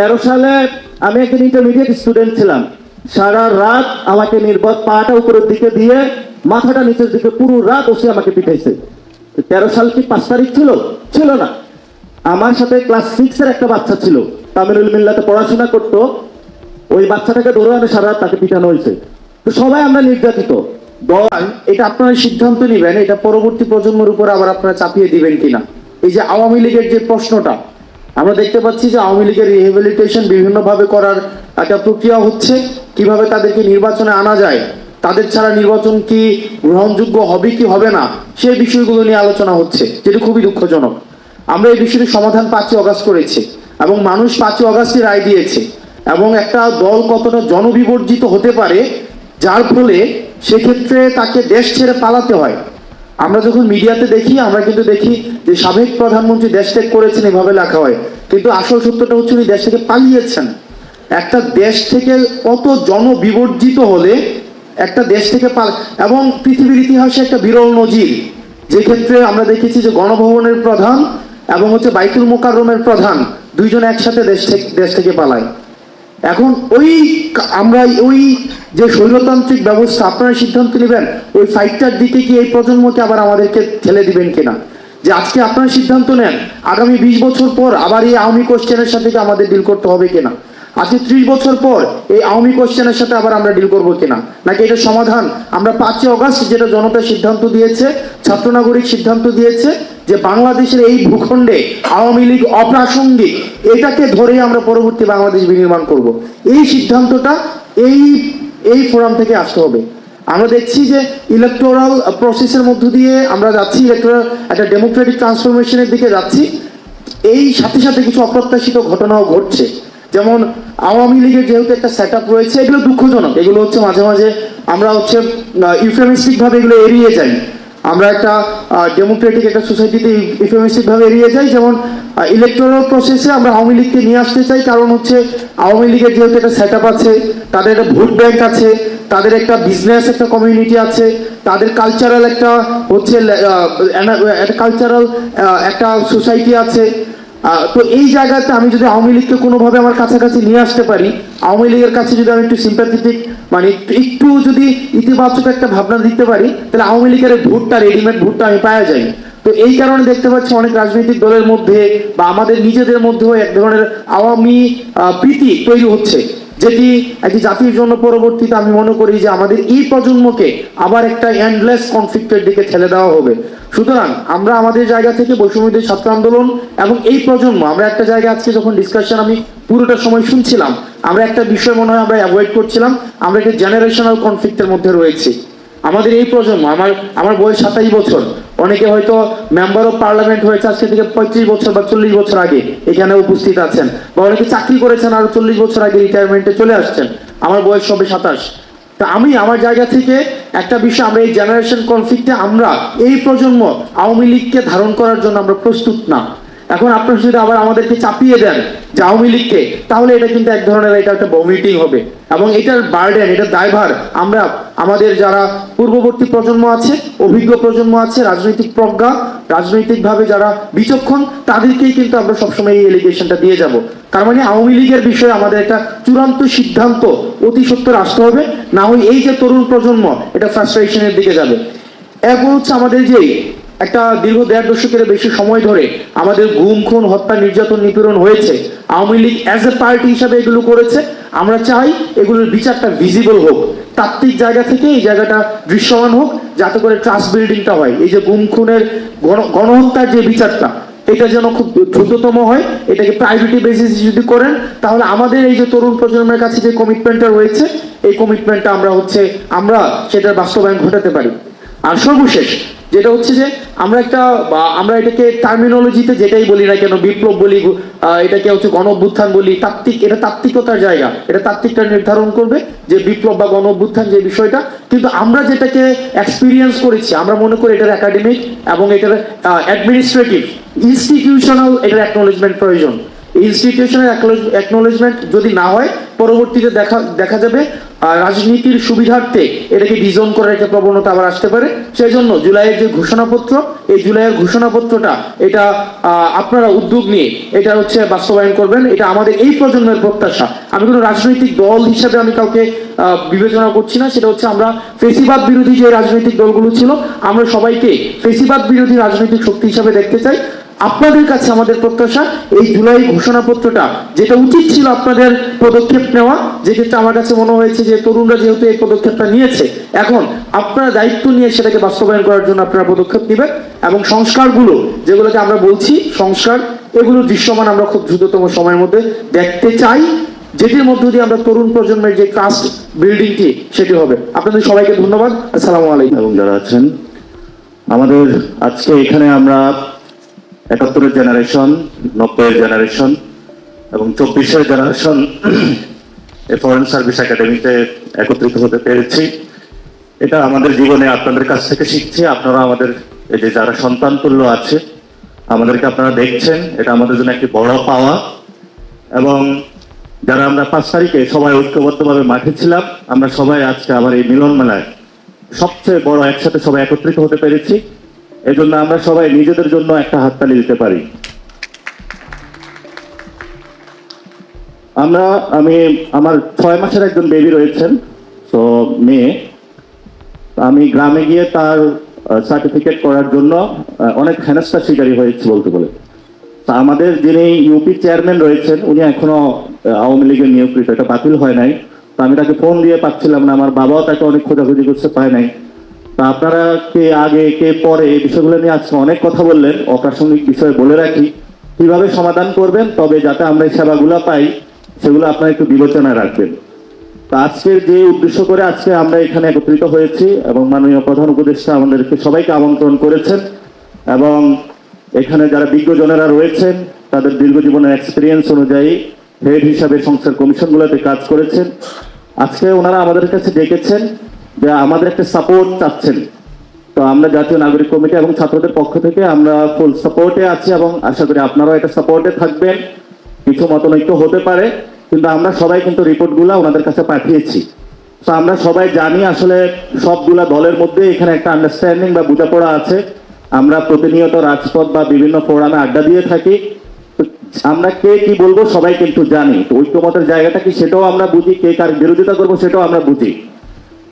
তেরো সালে আমি একজন ইন্টারমিডিয়েট স্টুডেন্ট ছিলাম। সারা রাত আমাকে নির্বাক পাটা উপরের দিকে দিয়ে মাথাটা নিচের দিকে পুরো রাত ওসে আমাকে পিটাইছে। তো তেরো সাল কি পাঁচ তারিখ ছিল? ছিল না। আমার সাথে ক্লাস সিক্স এর একটা বাচ্চা ছিল। তামিলুল মিল্লাতে পড়াশোনা করতো। ওই বাচ্চাটাকে ধরে আমি সারা রাত তাকে পিঠানো হয়েছে। তো সবাই আমরা নির্যাতিত। দল এটা আপনারা সিদ্ধান্ত নেবেন, এটা পরবর্তী প্রজন্মের উপর আবার আপনারা চাপিয়ে দিবেন কিনা? এই যে আওয়ামী লীগের যে প্রশ্নটা আমরা দেখতে পাচ্ছি যে আওয়ামী লীগের রিহেবিলিটেশন বিভিন্নভাবে করার একটা প্রক্রিয়া হচ্ছে। কীভাবে তাদেরকে নির্বাচনে আনা যায়, তাদের ছাড়া নির্বাচন কি গ্রহণযোগ্য হবে কি হবে না সেই বিষয়গুলো নিয়ে আলোচনা হচ্ছে, যেটা খুবই দুঃখজনক। আমরা এই বিষয়টির সমাধান পাঁচই অগাস্ট করেছি এবং মানুষ পাঁচই অগাস্টে রায় দিয়েছে এবং একটা দল কতটা জনবিবর্জিত হতে পারে, যার ফলে সেক্ষেত্রে তাকে দেশ ছেড়ে পালাতে হয়। আমরা যখন মিডিয়াতে দেখি, আমরা কিন্তু দেখি যে সাবেক প্রধানমন্ত্রী দেশ ত্যাগ করেছেন এভাবে লেখা হয়। কিন্তু আসল সত্যটা হচ্ছে উনি দেশ থেকে পালিয়েছেন। একটা দেশ থেকে কত জনবিবর্জিত হলে একটা দেশ থেকে পাল, এবং পৃথিবীর ইতিহাসে একটা বিরল নজির। যে ক্ষেত্রে আমরা দেখেছি যে গণভবনের প্রধান এবং হচ্ছে বাইতুল মোকাররমের প্রধান দুইজন একসাথে দেশ থেকে দেশ থেকে পালায়। এখন ওই আমরা ওই যে স্বৈরতান্ত্রিক ব্যবস্থা, আপনারা সিদ্ধান্ত নেবেন, ওই ফাইটটার দিকে কি এই প্রজন্মকে আবার আমাদেরকে ঠেলে দিবেন কিনা? যে আজকে আপনারা সিদ্ধান্ত নেন, আগামী বিশ বছর পর আবার এই আওয়ামী কোশ্চেনের সাথে আমাদের ডিল করতে হবে কিনা? আজকে ত্রিশ বছর পর এই আওয়ামী কোশ্চেনের সাথে আবার আমরা ডিল করব কিনা? নাকি এটা সমাধান? আমরা পাঁচই অগাস্ট যেটা জনতা সিদ্ধান্ত দিয়েছে ছাত্র নাগরিক সিদ্ধান্ত দিয়েছে, যে বাংলাদেশের এই ভূখণ্ডে আওয়ামী লীগ অপ্রাসঙ্গিক, এটাকে ধরে আমরা পরবর্তী বাংলাদেশ বিনির্মাণ করব। এই সিদ্ধান্তটা এই এই ফোরাম থেকে আসতে হবে। আমরা দেখছি যে ইলেকটোরাল প্রসেসের মধ্য দিয়ে আমরা যাচ্ছি ইলেকটোরাল একটা ডেমোক্রেটিক ট্রান্সফরমেশনের দিকে যাচ্ছি। এই সাথে সাথে কিছু অপ্রত্যাশিত ঘটনাও ঘটছে। যেমন আওয়ামী লীগের যেহেতু একটা সেট আপ রয়েছে, এগুলো দুঃখজনক। এগুলো হচ্ছে মাঝে মাঝে আমরা হচ্ছে ইউফেমিস্টিক ভাবে এগুলো এড়িয়ে যাই। আমরা একটা ডেমোক্রেটিক একটা সোসাইটিতে ইউফেমিস্টিক ভাবে এড়িয়ে যাই, যেমন ইলেকট্রাল প্রসেসে আমরা আওয়ামী লীগকে নিয়ে আসতে চাই, কারণ হচ্ছে আওয়ামী লীগের যেহেতু একটা সেট আছে, তাদের একটা ভোট ব্যাংক আছে, তাদের একটা বিজনেস একটা কমিউনিটি আছে, তাদের কালচারাল একটা হচ্ছে কালচারাল একটা সোসাইটি আছে। তো এই জায়গাতে আমি যদি আওয়ামী লীগকে কোনোভাবে আমার কাছাকাছি নিয়ে আসতে পারি, আওয়ামী লীগের কাছে যদি আমি একটু সিম্প্যাথেটিক মানে একটু- যদি ইতিবাচক একটা ভাবনা দিতে পারি, তাহলে আওয়ামী লীগের ভোটটা রেডিমেড ভোটটা আমি পাওয়া যাই। তো এই কারণে দেখতে পাচ্ছি অনেক রাজনৈতিক দলের মধ্যে বা আমাদের নিজেদের মধ্যেও এক ধরনের আওয়ামী প্রীতি তৈরি হচ্ছে। যেটি একটি জাতির জন্য পরবর্তীতে আমি মনে করি যে আমাদের এই প্রজন্মকে আবার একটা এন্ডলেস কনফ্লিক্টের দিকে ঠেলে দেওয়া হবে। সুতরাং আমরা আমাদের জায়গা থেকে বৈষম্যদের ছাত্র আন্দোলন এবং এই প্রজন্ম, আমরা একটা জায়গা আজকে যখন ডিসকাশন আমি পুরোটা সময় শুনছিলাম, আমরা একটা বিষয় মনে হয় আমরা অ্যাভয়েড করছিলাম, আমরা একটা জেনারেশনাল কনফ্লিক্টের মধ্যে রয়েছি। আমাদের এই প্রজন্ম, আমার আমার বয়স সাতাশ বছর, অনেকে হয়তো মেম্বার অফ পার্লামেন্ট হয়েছে আজকে থেকে পঁয়ত্রিশ বছর বা চল্লিশ বছর আগে এখানে উপস্থিত আছেন, বা অনেকে চাকরি করেছেন আরও চল্লিশ বছর আগে রিটায়ারমেন্টে চলে আসছেন, আমার বয়স সবে সাতাশ। তা আমি আমার জায়গা থেকে একটা বিষয়, আমরা এই জেনারেশন কনফ্লিক্টে আমরা, এই প্রজন্ম আওয়ামী লীগকে ধারণ করার জন্য আমরা প্রস্তুত না। এখন আপনারা যদি আবার আমাদেরকে চাপিয়ে দেন যে আওয়ামী লীগকে, তাহলে এটা কিন্তু এক ধরনের এটা একটা ভমিটিং হবে। এবং এটার বার্ডেন এটার দায়ভার আমরা, আমাদের যারা পূর্ববর্তী প্রজন্ম আছে, অভিজ্ঞ প্রজন্ম আছে, রাজনৈতিক প্রজ্ঞা, রাজনৈতিকভাবে যারা বিচক্ষণ, তাদেরকেই কিন্তু আমরা সবসময় এই এলিগেশনটা দিয়ে যাব। তার মানে আওয়ামী লীগের বিষয়ে আমাদের একটা চূড়ান্ত সিদ্ধান্ত অতি সত্তর আসতে হবে, না হয় এই যে তরুণ প্রজন্ম, এটা ফ্রাস্ট্রেশনের দিকে যাবে। এরপর হচ্ছে আমাদের যে একটা দীর্ঘ দেড় দশকের বেশি সময় ধরে আমাদের গুম, খুন, হত্যা, নির্যাতন, নিপীড়ন হয়েছে। Awami league as a party হিসাবে এগুলো করেছে। আমরা চাই এগুলোর বিচারটা ভিজিবল হোক। তাত্ত্বিক জায়গা থেকে এই জায়গাটা দৃশ্যমান হোক, যাতে করে ট্রাস্ট বিল্ডিংটা হয়। এই যে গুম, খুনের গণ- গণহত্যার যে বিচারটা, এটা যেন খুব দ্রুততম হয়, এটাকে প্রায়োরিটি বেসিস যদি করেন, তাহলে আমাদের এই যে তরুণ প্রজন্মের কাছে যে কমিটমেন্টটা রয়েছে, এই কমিটমেন্টটা আমরা হচ্ছে, আমরা সেটার বাস্তবায়ন ঘটাতে পারি। আর সর্বশেষ, যেটা হচ্ছে যে আমরা একটা আমরা এটাকে টার্মিনোলজিতে যেটাই বলি না কেন, বিপ্লব বলি এটাকে হচ্ছে গণ অভ্যুত্থান বলি, তাত্ত্বিক, এটা তাত্ত্বিকতার জায়গা। এটা তাত্ত্বিকটা নির্ধারণ করবে যে বিপ্লব বা গণ অভ্যুত্থান যে বিষয়টা। কিন্তু আমরা যেটাকে এক্সপিরিয়েন্স করেছি, আমরা মনে করি এটার একাডেমিক এবং এটার অ্যাডমিনিস্ট্রেটিভ ইনস্টিটিউশনাল এটার অ্যাকনোলেজমেন্ট প্রয়োজন। ইনস্টিটিউশনের অ্যাকনোলেজমেন্ট যদি না হয়, পরবর্তীতে দেখা দেখা যাবে রাজনীতির সুবিধার্থে এটাকে ডিজোন করার একটা প্রবণতা আবার আসতে পারে। সেই জন্য জুলাইয়ের যে ঘোষণাপত্র, এই জুলাইয়ের ঘোষণাপত্রটা, এটা আপনারা উদ্যোগ নিয়ে এটা হচ্ছে বাস্তবায়ন করবেন। এটা আমাদের এই প্রজন্মের প্রত্যাশা। আমি কোনো রাজনৈতিক দল হিসাবে আমি কাউকে বিবেচনা করছি না। সেটা হচ্ছে আমরা ফেসিবাদ বিরোধী যে রাজনৈতিক দলগুলো ছিল, আমরা সবাইকে ফেসিবাদ বিরোধী রাজনৈতিক শক্তি হিসাবে দেখতে চাই। আপনাদের কাছে আমাদের প্রত্যাশা, এই জুলাই ঘোষণাপত্রটা, যেটা উচিত ছিল আপনাদের পদক্ষেপ নেওয়া, যে ক্ষেত্রে আমার কাছে মনে হয়েছে যে তরুণরা যেহেতু এই পদক্ষেপটা নিয়েছে, এখন আপনারা দায়িত্ব নিয়ে সেটাকে বাস্তবায়ন করার জন্য আপনারা পদক্ষেপ নেবেন এবং সংস্কারগুলো, যেগুলোকে আমরা বলছি সংস্কার, এগুলো দৃশ্যমান আমরা খুব দ্রুততম সময়ের মধ্যে দেখতে চাই, যেটির মধ্য দিয়ে আমরা তরুণ প্রজন্মের যে ট্রাস্ট বিল্ডিংটি সেটি হবে। আপনাদের সবাইকে ধন্যবাদ। আসসালামু আলাইকুম। যারা আছেন, আমাদের আজকে এখানে আমরা একাত্তরের জেনারেশন নব্বইয়ের জেনারেশন এবং চব্বিশের জেনারেশন ফরেন সার্ভিস একাডেমিতে একত্রিত হতে পেরেছি। এটা আমাদের জীবনে আপনাদের কাছ থেকে শিখছি, আপনারা আমাদের, এই যে যারা সন্তান তুল্য আছে, আমাদেরকে আপনারা দেখছেন, এটা আমাদের জন্য একটি বড় পাওয়া। এবং যারা আমরা পাঁচ তারিখে সবাই ঐক্যবদ্ধভাবে মাঠে ছিলাম, আমরা সবাই আজকে আবার এই মিলন মেলায় সবচেয়ে বড় একসাথে সবাই একত্রিত হতে পেরেছি। এই জন্য আমরা সবাই নিজেদের জন্য একটা হাততালি দিতে পারি। আমরা, আমি, আমার ছয় মাসের একজন বেবি রয়েছেন তো মেয়ে। আমি গ্রামে গিয়ে তার সার্টিফিকেট করার জন্য অনেক হেনস্থা শিকারী হয়েছে বলতে বলে তা আমাদের যিনি ইউপি চেয়ারম্যান রয়েছেন, উনি এখনও আওয়ামী লীগের নিয়োগকৃত, এটা বাতিল হয় নাই। তো আমি তাকে ফোন দিয়ে পাচ্ছিলাম না, আমার বাবাও তাকে অনেক খোঁজাখুঁজি করতে পায় নাই। আপনারা কে আগে, কে পরে এই বিষয়গুলো নিয়ে আজকে অনেক কথা বললেন। অপ্রাসঙ্গিক বিষয়ে বলে রাখি। কীভাবে সমাধান করবেন, তবে যাতে আমরা এই সেবাগুলো পাই, সেগুলো আপনারা একটু বিবেচনায় রাখবেন। আজকের যে উদ্দেশ্য করে আজকে আমরা এখানে একত্রিত হয়েছি এবং মাননীয় প্রধান উপদেষ্টা আমাদেরকে সবাইকে আমন্ত্রণ করেছেন এবং এখানে যারা বিজ্ঞজনেরা রয়েছেন, তাদের দীর্ঘ জীবনের এক্সপিরিয়েন্স অনুযায়ী হেড হিসাবে সংস্থার কমিশনগুলোতে কাজ করেছেন। আজকে ওনারা আমাদের কাছে ডেকেছেন যে আমাদের একটা সাপোর্ট চাচ্ছেন। তো আমরা জাতীয় নাগরিক কমিটি এবং ছাত্রদের পক্ষ থেকে আমরা ফুল সাপোর্টে আছি এবং আশা করি আপনারাও একটা সাপোর্টে থাকবেন। কিছু মতনৈক্য হতে পারে, কিন্তু আমরা সবাই কিন্তু রিপোর্টগুলো ওনাদের কাছে পাঠিয়েছি। তো আমরা সবাই জানি আসলে সবগুলা দলের মধ্যে এখানে একটা আন্ডারস্ট্যান্ডিং বা বোঝাপড়া আছে। আমরা প্রতিনিয়ত রাজপথ বা বিভিন্ন ফোরামে আড্ডা দিয়ে থাকি। আমরা কে কি বলব সবাই কিন্তু জানি। ঐক্যমতের জায়গাটা কি সেটাও আমরা বুঝি, কে কার বিরোধিতা করব সেটাও আমরা বুঝি।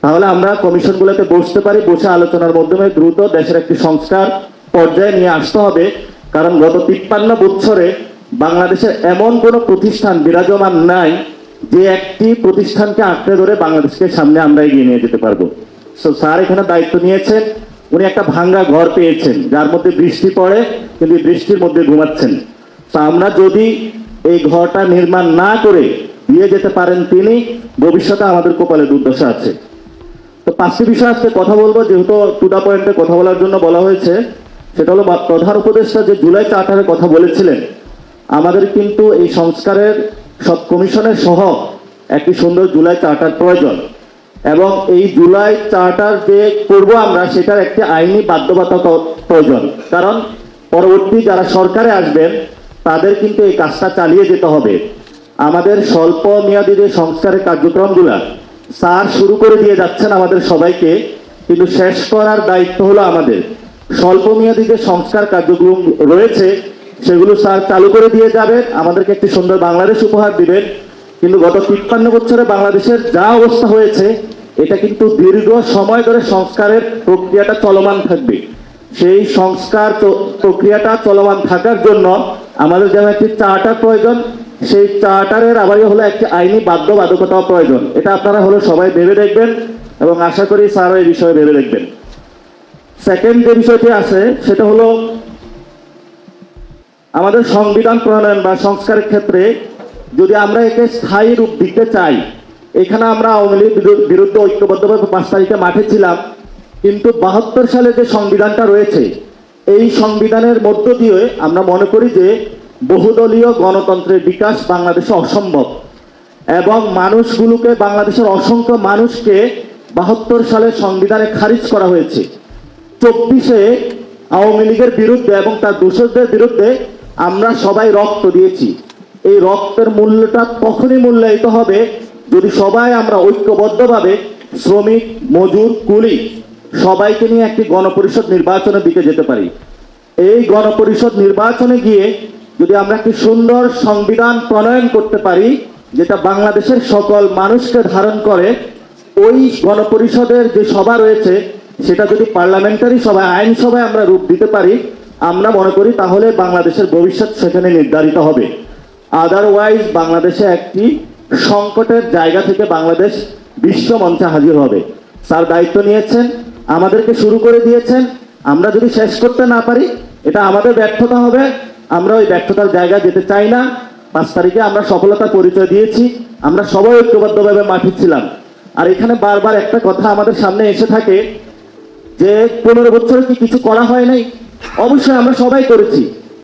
তাহলে আমরা কমিশনগুলোতে বসতে পারি, বসে আলোচনার মাধ্যমে দ্রুত দেশের একটি সংস্কার পর্যায়ে নিয়ে আসতে হবে। কারণ গত তিপ্পান্ন বছরে বাংলাদেশের এমন কোন প্রতিষ্ঠান বিরাজমান নাই যে একটি প্রতিষ্ঠানকে আঁকড়ে ধরে বাংলাদেশকে সামনে আমরা এগিয়ে নিয়ে যেতে পারব। তো স্যার এখানে দায়িত্ব নিয়েছেন। উনি একটা ভাঙ্গা ঘর পেয়েছেন, যার মধ্যে বৃষ্টি পড়ে, কিন্তু বৃষ্টির মধ্যে ঘুমাচ্ছেন। তো আমরা যদি এই ঘরটা নির্মাণ না করে দিয়ে যেতে পারেন তিনি, ভবিষ্যতে আমাদের কপালে দুর্দশা আছে। তো পাঁচটি বিষয় আজকে কথা বলব, যেহেতু টু দা পয়েন্টে কথা বলার জন্য বলা হয়েছে। সেটা হলো প্রধান উপদেষ্টা যে জুলাই চার্টারে কথা বলেছিলেন, আমাদের কিন্তু এই সংস্কারের সব কমিশনের সহ একটি সুন্দর জুলাই চার্টার প্রয়োজন। এবং এই জুলাই চার্টার যে করব আমরা, সেটার একটি আইনি বাধ্যবাধকতা প্রয়োজন। কারণ পরবর্তী যারা সরকারে আসবেন, তাদের কিন্তু এই কাজটা চালিয়ে যেতে হবে। আমাদের স্বল্প মেয়াদী যে সংস্কারের কার্যক্রমগুলা স্যার শুরু করে দিয়ে যাচ্ছেন আমাদের সবাইকে, কিন্তু শেষ করার দায়িত্ব হলো আমাদের। স্বল্প মেয়াদী যে সংস্কার কার্যক্রম রয়েছে, সেগুলো স্যার চালু করে দিয়ে যাবেন। আমাদেরকে একটি সুন্দর বাংলাদেশ উপহার দিবেন। কিন্তু গত তিপ্পান্ন বছরে বাংলাদেশের যা অবস্থা হয়েছে, এটা কিন্তু দীর্ঘ সময় ধরে সংস্কারের প্রক্রিয়াটা চলমান থাকবে। সেই সংস্কার প্রক্রিয়াটা চলমান থাকার জন্য আমাদের যেমন একটি চার্টার প্রয়োজন সেই চার্টারের আবারই হলো একটি আইনি বাধ্যবাধকতা প্রয়োজন। এটা আপনারা হলো সবাই ভেবে দেখবেন এবং আশা করি স্যার এই বিষয়ে ভেবে দেখবেন। সেকেন্ড যে বিষয়টি আছে, সেটা হলো আমাদের সংবিধান প্রণয়ন বা সংস্কারের ক্ষেত্রে যদি আমরা একে স্থায়ী রূপ দিতে চাই, এখানে আমরা আওয়ামী লীগ বিরুদ্ধে ঐক্যবদ্ধভাবে পাঁচ তারিখে মাঠে ছিলাম, কিন্তু বাহাত্তর সালে যে সংবিধানটা রয়েছে, এই সংবিধানের মধ্য দিয়ে আমরা মনে করি যে বহুদলীয় গণতন্ত্রের বিকাশ বাংলাদেশে অসম্ভব এবং মানুষগুলোকে, বাংলাদেশের অসংখ্য মানুষকে বাহাত্তর সালে সংবিধানে খারিজ করা হয়েছে। চব্বিশে আওয়ামী লীগের বিরুদ্ধে এবং তার দোষরদের বিরুদ্ধে আমরা সবাই রক্ত দিয়েছি। এই রক্তের মূল্যটা তখনই মূল্যায়িত হবে যদি সবাই আমরা ঐক্যবদ্ধভাবে শ্রমিক, মজুর, কুলি সবাইকে নিয়ে একটি গণপরিষদ নির্বাচনের দিকে যেতে পারি। এই গণপরিষদ নির্বাচনে গিয়ে যদি আমরা একটি সুন্দর সংবিধান প্রণয়ন করতে পারি, যেটা বাংলাদেশের সকল মানুষকে ধারণ করে, ওই গণপরিষদের যে সভা রয়েছে, সেটা যদি পার্লামেন্টারি সভায় আইনসভায় আমরা রূপ দিতে পারি, আমরা মনে করি তাহলে বাংলাদেশের ভবিষ্যৎ সেখানে নির্ধারিত হবে। আদারওয়াইজ বাংলাদেশে একটি সংকটের জায়গা থেকে বাংলাদেশ বিশ্ব মঞ্চে হাজির হবে। স্যার দায়িত্ব নিয়েছেন, আমাদেরকে শুরু করে দিয়েছেন। আমরা যদি শেষ করতে না পারি, এটা আমাদের ব্যর্থতা হবে। আমরা ওই ব্যর্থতার জায়গায় যেতে চাই না। পাঁচ তারিখে আমরা সফলতা পরিচয় দিয়েছি। আমরা সবাই ঐক্যবদ্ধভাবে মাঠে ছিলাম। আর এখানে বারবার একটা কথা আমাদের সামনে এসে থাকে যে, পনেরো বছরে কি কিছু করা হয় নাই? অবশ্যই আমরা সবাই করেছি।